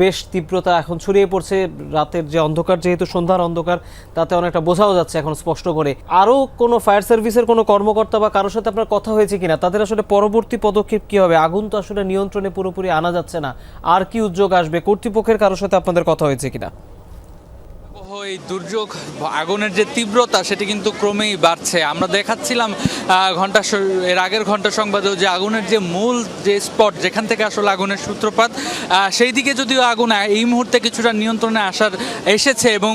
বেশ তীব্রতা এখন ছড়িয়ে পড়ছে। রাতের যে অন্ধকার, যেহেতু সন্ধ্যার অন্ধকার, তাতে অনেকটা বোঝাও যাচ্ছে এখন স্পষ্ট করে। আরও কোনো ফায়ার সার্ভিসের কোনো কর্মকর্তা বা কারোর সাথে আপনার কথা হয়েছে কিনা, তাদের আসলে পরবর্তী পদক্ষেপ কী হবে? আগুন তো আসলে নিয়ন্ত্রণে পুরোপুরি আনা যাচ্ছে না। আর কি উদ্যোগ আসবে? কর্তৃপক্ষের কারোর সাথে আপনাদের কথা হয়েছে কিনা? এই দুর্যোগ আগুনের যে তীব্রতা, সেটি কিন্তু ক্রমেই বাড়ছে। আমরা দেখাচ্ছিলাম ঘণ্টা এর আগের ঘণ্টা সংবাদেও যে আগুনের যে মূল যে স্পট, যেখান থেকে আসলে আগুনের সূত্রপাত সেই দিকে যদিও আগুন এই মুহূর্তে কিছুটা নিয়ন্ত্রণে আসার এসেছে এবং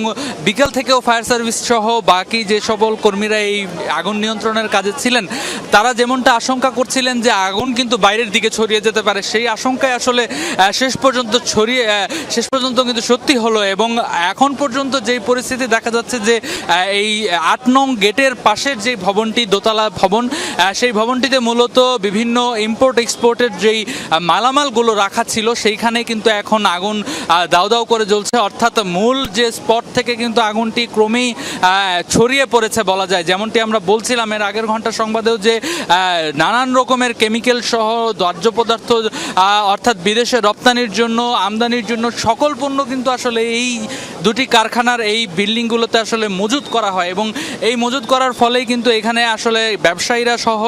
বিকাল থেকেও ফায়ার সার্ভিস সহ বাকি যে সকল কর্মীরা এই আগুন নিয়ন্ত্রণের কাজে ছিলেন, তারা যেমনটা আশঙ্কা করছিলেন যে আগুন কিন্তু বাইরের দিকে ছড়িয়ে যেতে পারে, সেই আশঙ্কায় আসলে শেষ পর্যন্ত ছড়িয়ে শেষ পর্যন্ত কিন্তু সত্যি হলো এবং এখন পর্যন্ত যেই পরিস্থিতি দেখা যাচ্ছে যে এই আট নং গেটের পাশের যে ভবনটি, দোতলা ভবন সেই ভবনটিতে মূলত বিভিন্ন ইম্পোর্ট এক্সপোর্টের যেই মালামালগুলো রাখা ছিল, সেইখানে কিন্তু এখন আগুন দাউ দাউ করে জ্বলছে। অর্থাৎ মূল যে স্পট থেকে কিন্তু আগুনটি ক্রমেই ছড়িয়ে পড়েছে বলা যায়। যেমনটি আমরা বলছিলাম এর আগের ঘণ্টা সংবাদেও যে নানান রকমের কেমিক্যাল সহ দাহ্য পদার্থ অর্থাৎ বিদেশে রপ্তানির জন্য, আমদানির জন্য সকল পণ্য কিন্তু আসলে এই দুটি কারখানার এই বিল্ডিংগুলোতে আসলে মজুত করা হয় এবং এই মজুত করার ফলেই কিন্তু এখানে আসলে ব্যবসায়ীরা সহ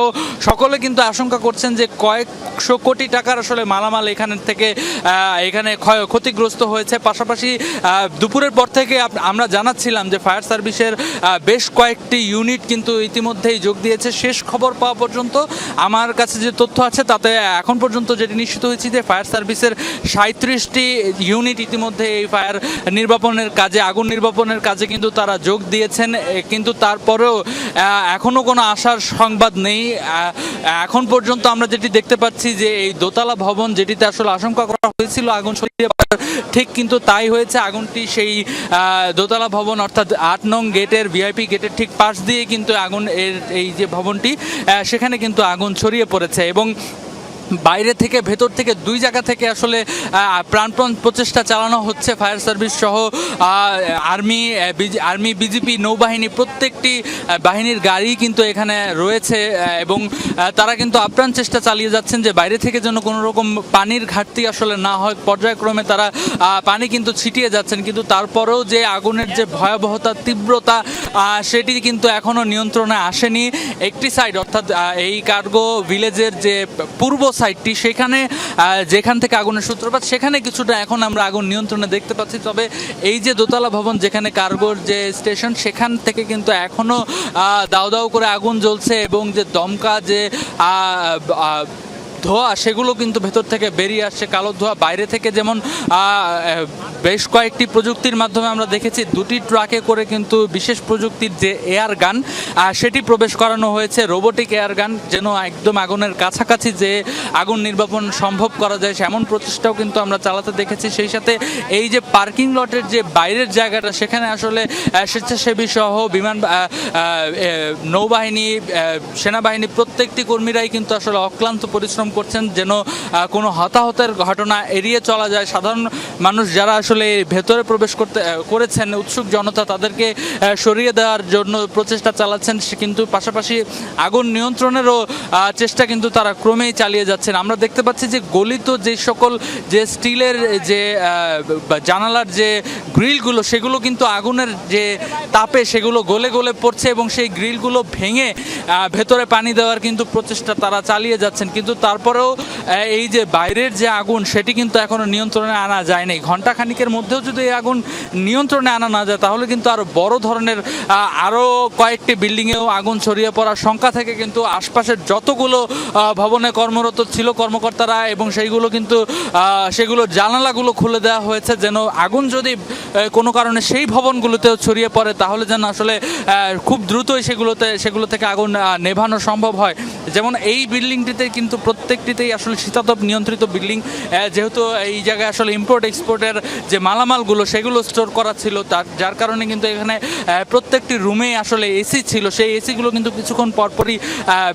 সকলে কিন্তু আশঙ্কা করছেন যে কয়েকশো কোটি টাকার আসলে মালামাল এখানে থেকে এখানে ক্ষয় ক্ষতিগ্রস্ত হয়েছে। পাশাপাশি দুপুরের পর থেকে আমরা জানাচ্ছিলাম যে ফায়ার সার্ভিসের বেশ কয়েকটি ইউনিট কিন্তু ইতিমধ্যেই যোগ দিয়েছে। শেষ খবর পাওয়া পর্যন্ত আমার কাছে যে তথ্য আছে তাতে এখন পর্যন্ত যেটি নিশ্চিত হয়েছে যে ফায়ার সার্ভিসের সাঁত্রিশটি ইউনিট ইতিমধ্যে এই ফায়ার নির্বাপনের কাজে আগুন নির্বাপনের কাজে কিন্তু তারা যোগ দিয়েছেন কিন্তু তারপরেও এখনও কোনো আশার সংবাদ নেই। এখন পর্যন্ত আমরা যেটি দেখতে পাচ্ছি যে এই দোতলা ভবন যেটিতে আসলে আশঙ্কা করা হয়েছিল আগুন ছড়িয়ে ঠিক কিন্তু তাই হয়েছে। আগুনটি সেই দোতলা ভবন অর্থাৎ আট নং গেটের, ভিআইপি গেটের ঠিক পাশ দিয়ে কিন্তু আগুন এর, এই যে ভবনটি সেখানে কিন্তু আগুন ছড়িয়ে পড়েছে এবং বাইরে থেকে, ভেতর থেকে, দুই জায়গা থেকে আসলে প্রাণপণ প্রচেষ্টা চালানো হচ্ছে ফায়ার সার্ভিস সহ আর্মি আর্মি, বিজেপি নৌবাহিনী প্রত্যেকটি বাহিনীর গাড়ি কিন্তু এখানে রয়েছে এবং তারা কিন্তু আপ্রাণ চেষ্টা চালিয়ে যাচ্ছেন যে বাইরে থেকে যেন কোনো রকম পানির ঘাটতি আসলে না হয়। পর্যায়ক্রমে তারা পানি কিন্তু ছিটিয়ে যাচ্ছেন, কিন্তু তারপরেও যে আগুনের যে ভয়াবহতা, তীব্রতা সেটি কিন্তু এখনও নিয়ন্ত্রণে আসেনি। একটি সাইড অর্থাৎ এই কার্গো ভিলেজের যে পূর্ব সাইডটি সেখানে যেখান থেকে আগুনের সূত্রপাত, সেখানে কিছুটা এখন আমরা আগুন নিয়ন্ত্রণে দেখতে পাচ্ছি। তবে এই যে দোতলা ভবন, যেখানে কার্গোর যে স্টেশন, সেখান থেকে কিন্তু এখনও দাও দাও করে আগুন জ্বলছে এবং যে দমকা যে ধোঁয়া, সেগুলো কিন্তু ভেতর থেকে বেরিয়ে আসছে। কালো ধোঁয়া, বাইরে থেকে যেমন বেশ কয়েকটি প্রযুক্তির মাধ্যমে আমরা দেখেছি, দুটি ট্রাকে করে কিন্তু বিশেষ প্রযুক্তির যে এয়ার গান সেটি প্রবেশ করানো হয়েছে। রোবোটিক এয়ার গান যেন একদম আগুনের কাছাকাছি যে আগুন নির্বাপন সম্ভব করা যায় এমন প্রচেষ্টাও কিন্তু আমরা চালাতে দেখেছি। সেই সাথে এই যে পার্কিং লটের যে বাইরের জায়গাটা, সেখানে আসলে স্বেচ্ছাসেবী সহ বিমান নৌবাহিনী সেনাবাহিনী প্রত্যেকটি কর্মীরাই কিন্তু আসলে অক্লান্ত পরিশ্রম করছেন যেন কোনো হতাহতের ঘটনা এড়িয়ে চলা যায়। সাধারণ মানুষ যারা আসলে ভেতরে প্রবেশ করতে করেছেন, উৎসুক জনতা তাদেরকে সরিয়ে দেওয়ার জন্য প্রচেষ্টা চালাচ্ছেন কিন্তু পাশাপাশি আগুন নিয়ন্ত্রণেরও চেষ্টা কিন্তু তারা ক্রমেই চালিয়ে যাচ্ছেন। আমরা দেখতে পাচ্ছি যে গলিত যে সকল যে স্টিলের যে জানালার যে গ্রিলগুলো, সেগুলো কিন্তু আগুনের যে তাপে সেগুলো গলে গলে পড়ছে এবং সেই গ্রিলগুলো ভেঙে ভেতরে পানি দেওয়ার কিন্তু প্রচেষ্টা তারা চালিয়ে যাচ্ছেন। কিন্তু তারপরেও এই যে বাইরের যে আগুন সেটি কিন্তু এখনও নিয়ন্ত্রণে আনা যায়নি। ঘণ্টা খানিকের মধ্যেও যদি এই আগুন নিয়ন্ত্রণে আনা না যায় তাহলে কিন্তু আরও বড় ধরনের আহ, আরও কয়েকটি বিল্ডিংয়েও আগুন ছড়িয়ে পড়ার শঙ্কা থেকে কিন্তু আশপাশের যতগুলো ভবনে কর্মরত ছিল কর্মকর্তারা এবং সেইগুলো কিন্তু সেগুলো জানালাগুলো খুলে দেওয়া হয়েছে যেন আগুন যদি কোনো কারণে সেই ভবনগুলোতেও ছড়িয়ে পড়ে তাহলে যেন আসলে খুব দ্রুতই সেগুলোতে সেগুলো থেকে আগুন নেভানো সম্ভব হয়। যেমন এই বিল্ডিংটিতে কিন্তু প্রত্যেকটিতেই আসলে শীতাতপ নিয়ন্ত্রিত বিল্ডিং যেহেতু এই জায়গায় আসলে ইম্পোর্ট এক্সপোর্টের যে মালামালগুলো সেগুলো স্টোর করা ছিল তার যার কারণে কিন্তু এখানে প্রত্যেকটি রুমে আসলে এসি ছিল। সেই এসিগুলো কিন্তু কিছুক্ষণ পরপরই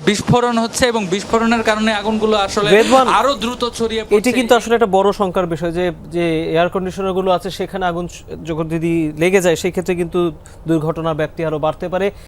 বিস্ফোরণ হচ্ছে এবং বিস্ফোরণের কারণে আগুনগুলো আসলে রেদওয়ান, আরও দ্রুত ছড়িয়ে এটি কিন্তু আসলে একটা বড় সংখ্যার বিষয় যে যে এয়ার কন্ডিশনারগুলো আছে সেখানে আগুন যখন যদি লেগে যায় সেই ক্ষেত্রে কিন্তু দুর্ঘটনার ব্যাপ্তি আরও বাড়তে পারে।